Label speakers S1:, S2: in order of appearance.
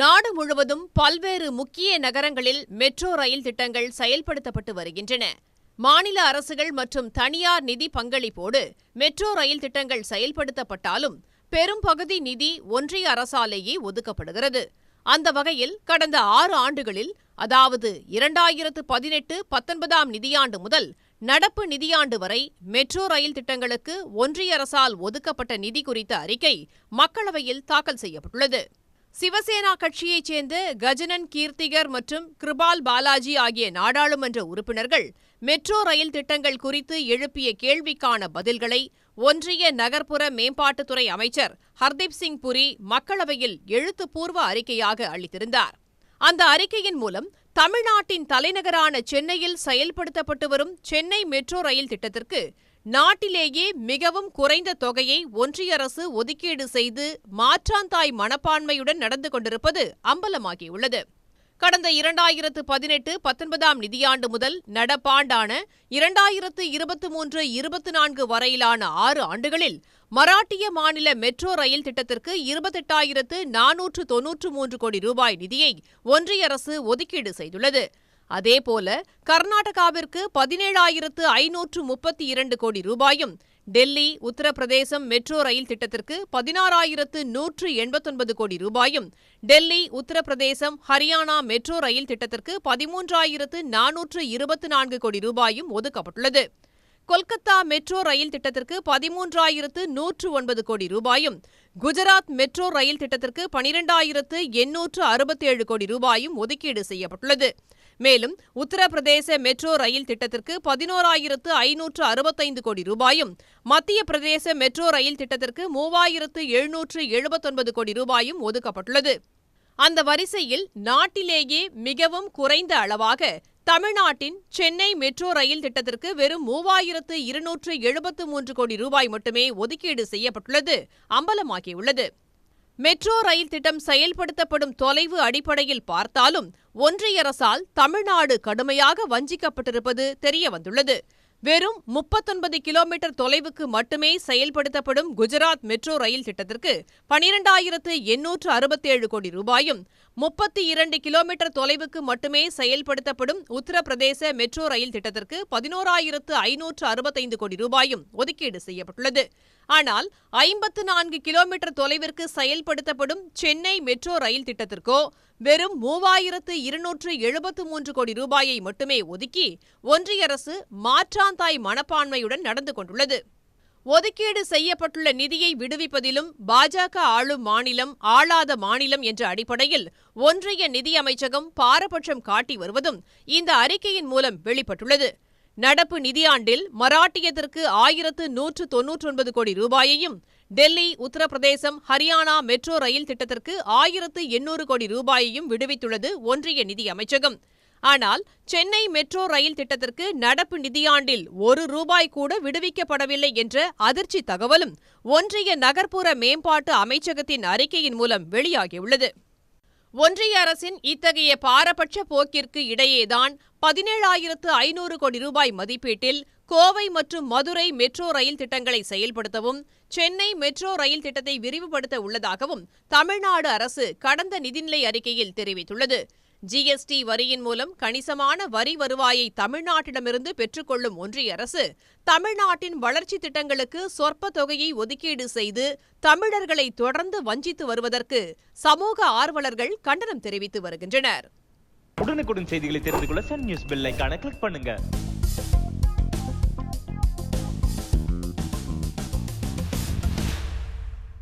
S1: நாடு முழுவதும் பல்வேறு முக்கிய நகரங்களில் மெட்ரோ ரயில் திட்டங்கள் செயல்படுத்தப்பட்டு வருகின்றன. மாநில அரசுகள் மற்றும் தனியார் நிதி பங்களிப்போடு மெட்ரோ ரயில் திட்டங்கள் செயல்படுத்தப்பட்டாலும் பெரும்பகுதி நிதி ஒன்றிய அரசாலேயே ஒதுக்கப்படுகிறது. அந்த வகையில் கடந்த ஆறு ஆண்டுகளில் அதாவது இரண்டாயிரத்து பதினெட்டு பத்தொன்பதாம் நிதியாண்டு முதல் நடப்பு நிதியாண்டு வரை மெட்ரோ ரயில் திட்டங்களுக்கு ஒன்றிய அரசால் ஒதுக்கப்பட்ட நிதி குறித்த அறிக்கை மக்களவையில் தாக்கல் செய்யப்பட்டுள்ளது. சிவசேனா கட்சியைச் சேர்ந்த கஜனன் கீர்த்திகர் மற்றும் கிருபால் பாலாஜி ஆகிய நாடாளுமன்ற உறுப்பினர்கள் மெட்ரோ ரயில் திட்டங்கள் குறித்து எழுப்பிய கேள்விக்கான பதில்களை ஒன்றிய நகர்ப்புற மேம்பாட்டுத்துறை அமைச்சர் ஹர்தீப் சிங் புரி மக்களவையில் எழுத்துப்பூர்வ அறிக்கையாக அளித்திருந்தார். அந்த அறிக்கையின் மூலம் தமிழ்நாட்டின் தலைநகரான சென்னையில் செயல்படுத்தப்பட்டு வரும் சென்னை மெட்ரோ ரயில் திட்டத்திற்கு நாட்டிலேயே மிகவும் குறைந்த தொகையை ஒன்றிய அரசு ஒதுக்கீடு செய்து மாற்றாந்தாய் மனப்பான்மையுடன் நடந்து கொண்டிருப்பது அம்பலமாகியுள்ளது. கடந்த இரண்டாயிரத்து பதினெட்டு பத்தொன்பதாம் நிதியாண்டு முதல் நடப்பாண்டான இரண்டாயிரத்து இருபத்தி மூன்று இருபத்தி நான்கு வரையிலான ஆறு ஆண்டுகளில் மராட்டிய மாநில மெட்ரோ ரயில் திட்டத்திற்கு இருபத்தெட்டாயிரத்து நானூற்று தொன்னூற்று மூன்று கோடி ரூபாய் நிதியை ஒன்றிய அரசு ஒதுக்கீடு செய்துள்ளது. அதேபோல கர்நாடகாவிற்கு பதினேழாயிரத்து ஐநூற்று முப்பத்தி இரண்டு கோடி ரூபாயும் டெல்லி உத்தரப்பிரதேசம் மெட்ரோ ரயில் திட்டத்திற்கு பதினாறாயிரத்து நூற்று எண்பத்தொன்பது கோடி ரூபாயும் டெல்லி உத்தரப்பிரதேசம் ஹரியானா மெட்ரோ ரயில் திட்டத்திற்கு பதிமூன்றாயிரத்து நானூற்று இருபத்தி நான்கு கோடி ரூபாயும் ஒதுக்கப்பட்டுள்ளது. கொல்கத்தா மெட்ரோ ரயில் திட்டத்திற்கு பதிமூன்றாயிரத்து நூற்று ஒன்பது கோடி ரூபாயும் குஜராத் மெட்ரோ ரயில் திட்டத்திற்கு பனிரெண்டாயிரத்து எண்ணூற்று அறுபத்தேழு கோடி ரூபாயும் ஒதுக்கீடு செய்யப்பட்டுள்ளது. மேலும் உத்தரப்பிரதேச மெட்ரோ ரயில் திட்டத்திற்கு பதினோராயிரத்து ஐநூற்று அறுபத்தைந்து கோடி ரூபாயும் மத்திய பிரதேச மெட்ரோ ரயில் திட்டத்திற்கு மூவாயிரத்து எழுநூற்று எழுபத்தொன்பது கோடி ரூபாயும் ஒதுக்கப்பட்டுள்ளது. அந்த வரிசையில் நாட்டிலேயே மிகவும் குறைந்த அளவாக தமிழ்நாட்டின் சென்னை மெட்ரோ ரயில் திட்டத்திற்கு வெறும் மூவாயிரத்து இருநூற்று எழுபத்து மூன்று கோடி ரூபாய் மட்டுமே ஒதுக்கீடு செய்யப்பட்டுள்ளது அம்பலமாகியுள்ளது. மெட்ரோ ரயில் திட்டம் செயல்படுத்தப்படும் தொலைவு அடிப்படையில் பார்த்தாலும் ஒன்றிய அரசால் தமிழ்நாடு கடுமையாக வஞ்சிக்கப்பட்டிருப்பது தெரியவந்துள்ளது. வெறும் முப்பத்தொன்பது கிலோமீட்டர் தொலைவுக்கு மட்டுமே செயல்படுத்தப்படும் குஜராத் மெட்ரோ ரயில் திட்டத்திற்கு பனிரெண்டாயிரத்து எண்ணூற்று அறுபத்தேழு கோடி ரூபாயும் முப்பத்தி இரண்டு கிலோமீட்டர் தொலைவுக்கு மட்டுமே செயல்படுத்தப்படும் உத்தரப்பிரதேச மெட்ரோ ரயில் திட்டத்திற்கு பதினோராயிரத்து ஐநூற்று அறுபத்தைந்து கோடி ரூபாயும் ஒதுக்கீடு செய்யப்பட்டுள்ளது. ஆனால் ஐம்பத்து நான்கு கிலோமீட்டர் தொலைவிற்கு செயல்படுத்தப்படும் சென்னை மெட்ரோ ரயில் திட்டத்திற்கோ வெறும் மூவாயிரத்து இருநூற்று எழுபத்து மூன்று கோடி ரூபாயை மட்டுமே ஒதுக்கி ஒன்றிய அரசு மாற்றாந்தாய் மனப்பான்மையுடன் நடந்து கொண்டுள்ளது. ஒதுக்கீடு செய்யப்பட்டுள்ள நிதியை விடுவிப்பதிலும் பாஜக ஆளும் மாநிலம் ஆளாத மாநிலம் என்ற அடிப்படையில் ஒன்றிய நிதி அமைச்சகம் பாரபட்சம் காட்டி வருவதும் இந்த அறிக்கையின் மூலம் வெளிப்பட்டுள்ளது. நடப்பு நிதியாண்டில் மராட்டியத்திற்கு ஆயிரத்து நூற்று தொன்னூற்றொன்பது கோடி ரூபாயையும் டெல்லி உத்தரப்பிரதேசம் ஹரியானா மெட்ரோ ரயில் திட்டத்திற்கு ஆயிரத்து எண்ணூறு கோடி ரூபாயையும் விடுவித்துள்ளது ஒன்றிய நிதி அமைச்சகம். ஆனால் சென்னை மெட்ரோ ரயில் திட்டத்திற்கு நடப்பு நிதியாண்டில் ஒரு ரூபாய் கூட விடுவிக்கப்படவில்லை என்ற அதிர்ச்சி தகவலும் ஒன்றிய நகர்ப்புற மேம்பாட்டு அமைச்சகத்தின் அறிக்கையின் மூலம் வெளியாகியுள்ளது. ஒன்றிய அரசின் இத்தகைய பாரபட்ச போக்கிற்கு இடையேதான் பதினேழாயிரத்து ஐநூறு கோடி ரூபாய் மதிப்பீட்டில் கோவை மற்றும் மதுரை மெட்ரோ ரயில் திட்டங்களை செயல்படுத்தவும் சென்னை மெட்ரோ ரயில் திட்டத்தை விரிவுபடுத்த உள்ளதாகவும் தமிழ்நாடு அரசு கடந்த நிதிநிலை அறிக்கையில் தெரிவித்துள்ளது. ஜிஎஸ்டி வரியின் மூலம் கணிசமான வரி வருவாயை தமிழ்நாட்டிடமிருந்து பெற்றுக்கொள்ளும் ஒன்றிய அரசு தமிழ்நாட்டின் வளர்ச்சி திட்டங்களுக்கு சொற்ப தொகையை ஒதுக்கீடு செய்து தமிழர்களை தொடர்ந்து வஞ்சித்து வருவதற்கு சமூக ஆர்வலர்கள் கண்டனம் தெரிவித்து வருகின்றனர்.
S2: உடனுக்குடன் செய்திகளை தெரிந்து கொள்ள சன் நியூஸ் பெல் கிளிக் பண்ணுங்க.